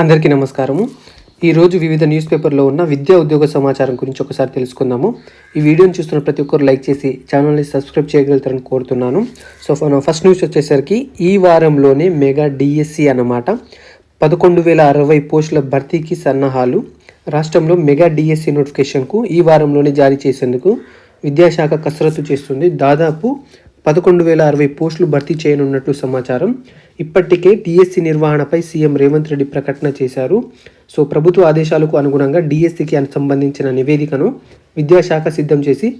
అందరికీ నమస్కారము. ఈరోజు వివిధ న్యూస్ పేపర్లో ఉన్న విద్యా ఉద్యోగ సమాచారం గురించి ఒకసారి తెలుసుకుందాము. ఈ వీడియోని చూస్తున్న ప్రతి ఒక్కరు లైక్ చేసి ఛానల్ని సబ్స్క్రైబ్ చేయగలుగుతారని కోరుతున్నాను. సో ఫస్ట్ న్యూస్ వచ్చేసరికి ఈ వారంలోనే మెగా డిఎస్సి అన్నమాట. పదకొండు వేల అరవై పోస్టుల భర్తీకి సన్నాహాలు. రాష్ట్రంలో మెగా డిఎస్సి నోటిఫికేషన్కు ఈ వారంలోనే జారీ చేసేందుకు విద్యాశాఖ కసరత్తు చేస్తుంది. దాదాపు పదకొండు వేల అరవై పోస్టులు భర్తీ చేయనున్నట్లు సమాచారం. ఇప్పటికే డిఎస్సి నిర్వహణపై సీఎం రేవంత్ రెడ్డి ప్రకటన చేశారు. సో ప్రభుత్వ ఆదేశాలకు అనుగుణంగా డిఎస్సికి సంబంధించిన నివేదికను విద్యాశాఖ సిద్ధం చేసి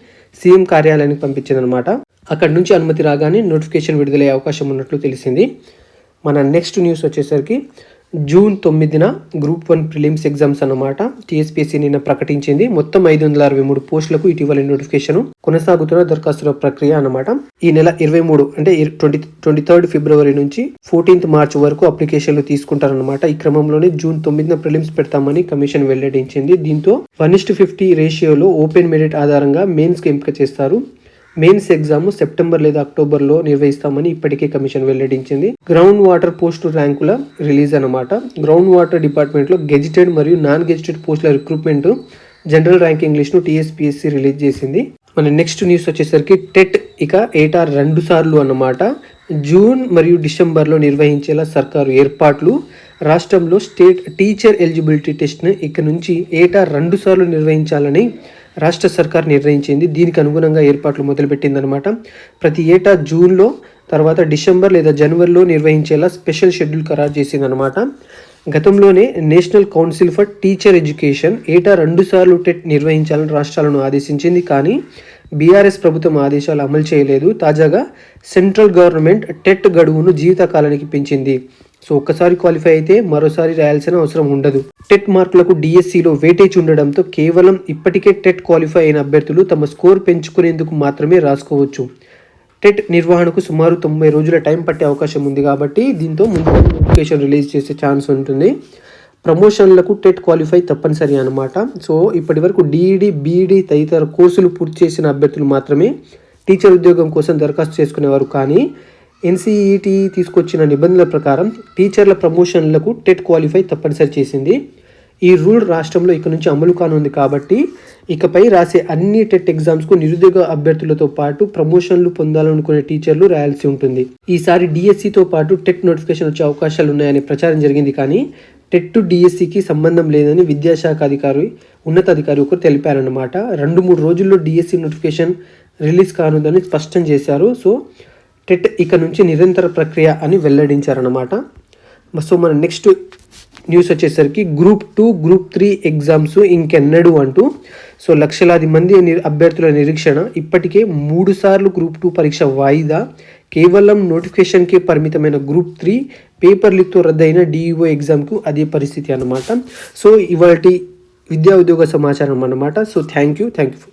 సీఎం కార్యాలయానికి పంపించిందనమాట అక్కడి నుంచి అనుమతి రాగానే నోటిఫికేషన్ విడుదలయ్యే అవకాశం ఉన్నట్లు తెలిసింది. మన నెక్స్ట్ న్యూస్ వచ్చేసరికి జూన్ తొమ్మిదిన గ్రూప్ వన్ ప్రిలిమ్స్ ఎగ్జామ్స్ అన్నమాట. టీఎస్పీఎస్సీ నిన్న ప్రకటించింది. మొత్తం ఐదు వందల అరవై మూడు పోస్టులకు ఇటీవల నోటిఫికేషన్ కొనసాగుతున్న దరఖాస్తుల ప్రక్రియ అన్నమాట. ఈ నెల ఇరవై మూడు అంటే ట్వంటీ ట్వంటీ థర్డ్ ఫిబ్రవరి నుంచి ఫోర్టీన్త్ మార్చ్ వరకు అప్లికేషన్లు తీసుకుంటారనమాట ఈ క్రమంలోనే జూన్ తొమ్మిదిన ప్రిలిమ్స్ పెడతామని కమిషన్ వెల్లడించింది. దీంతో వన్ ఇస్ట్ ఫిఫ్టీ రేషియోలో ఓపెన్ మెరిట్ ఆధారంగా మెయిన్స్ ఎంపిక చేస్తారు. మెయిన్స్ ఎగ్జామ్ సెప్టెంబర్ లేదా అక్టోబర్లో నిర్వహిస్తామని ఇప్పటికే కమిషన్ వెల్లడించింది. గ్రౌండ్ వాటర్ పోస్టు ర్యాంకుల రిలీజ్ అన్నమాట. గ్రౌండ్ వాటర్ డిపార్ట్మెంట్లో గెజిటెడ్ మరియు నాన్ గెజిటెడ్ పోస్టుల రిక్రూట్మెంట్ జనరల్ ర్యాంకింగ్ లిస్ట్ను టీఎస్పీఎస్సీ రిలీజ్ చేసింది. మన నెక్స్ట్ న్యూస్ వచ్చేసరికి టెట్ ఇక ఏటా రెండు సార్లు అన్నమాట. జూన్ మరియు డిసెంబర్లో నిర్వహించేలా సర్కారు ఏర్పాట్లు. రాష్ట్రంలో స్టేట్ టీచర్ ఎలిజిబిలిటీ టెస్ట్ను ఇక నుంచి ఏటా రెండు సార్లు నిర్వహించాలని రాష్ట్ర సర్కార్ నిర్ణయించింది. దీనికి అనుగుణంగా ఏర్పాట్లు మొదలుపెట్టిందనమాట ప్రతి ఏటా జూన్లో తర్వాత డిసెంబర్ లేదా జనవరిలో నిర్వహించేలా స్పెషల్ షెడ్యూల్ ఖరారు చేసిందనమాట గతంలోనే National Council for Teacher Education ఏటా రెండుసార్లు టెట్ నిర్వహించాలని రాష్ట్రాలను ఆదేశించింది. కానీ బీఆర్ఎస్ ప్రభుత్వం ఆదేశాలు అమలు చేయలేదు. తాజాగా సెంట్రల్ గవర్నమెంట్ టెట్ గడువును జీవితకాలానికి పెంచింది. సో ఒక్కసారి క్వాలిఫై అయితే మరోసారి రాయాల్సిన అవసరం ఉండదు. టెట్ మార్కులకు డిఎస్సిలో వేటేజ్ ఉండడంతో కేవలం ఇప్పటికే టెట్ క్వాలిఫై అయిన అభ్యర్థులు తమ స్కోర్ పెంచుకునేందుకు మాత్రమే రాసుకోవచ్చు. టెట్ నిర్వహణకు సుమారు తొంభై రోజుల టైం పట్టే అవకాశం ఉంది కాబట్టి దీంతో ముందు నోటిఫికేషన్ రిలీజ్ చేసే ఛాన్స్ ఉంటుంది. ప్రమోషన్లకు టెట్ క్వాలిఫై తప్పనిసరి అనమాట సో ఇప్పటి వరకు డిఈడి బీఈడి తదితర కోర్సులు పూర్తి చేసిన అభ్యర్థులు మాత్రమే టీచర్ ఉద్యోగం కోసం దరఖాస్తు చేసుకునేవారు. కానీ ఎన్సీఈటీ తీసుకొచ్చిన నిబంధనల ప్రకారం టీచర్ల ప్రమోషన్లకు టెట్ క్వాలిఫై తప్పనిసరి చేసింది. ఈ రూల్ రాష్ట్రంలో ఇక నుంచి అమలు కానుంది కాబట్టి ఇకపై రాసే అన్ని టెట్ ఎగ్జామ్స్కు నిరుద్యోగ అభ్యర్థులతో పాటు ప్రమోషన్లు పొందాలనుకునే టీచర్లు రాయాల్సి ఉంటుంది. ఈసారి డిఎస్సితో పాటు టెట్ నోటిఫికేషన్ వచ్చే అవకాశాలు ఉన్నాయనే ప్రచారం జరిగింది కానీ టెట్ టు డిఎస్సికి సంబంధం లేదని విద్యాశాఖ అధికారి ఉన్నతాధికారి ఒకరు తెలిపారన్నమాట. రెండు మూడు రోజుల్లో డిఎస్సి నోటిఫికేషన్ రిలీజ్ కానుందని స్పష్టం చేశారు. సో టెట్ ఇక నుంచి నిరంతర ప్రక్రియ అని వెల్లడించారన్నమాట. సో మన నెక్స్ట్ న్యూస్ వచ్చేసరికి group two group three exams ఇంకెన్నడు అంటూ సో లక్షలాది మంది అభ్యర్థుల నిరీక్షణ ఇప్పటికే మూడు సార్లు గ్రూప్ టూ పరీక్ష వాయిదా. కేవలం నోటిఫికేషన్కే పరిమితమైన గ్రూప్ త్రీ పేపర్ లీక్తో రద్దయిన డిఈఓ ఎగ్జామ్కు అదే పరిస్థితి అనమాట సో ఇవాటి విద్యా ఉద్యోగ సమాచారం అనమాట so thank you thank you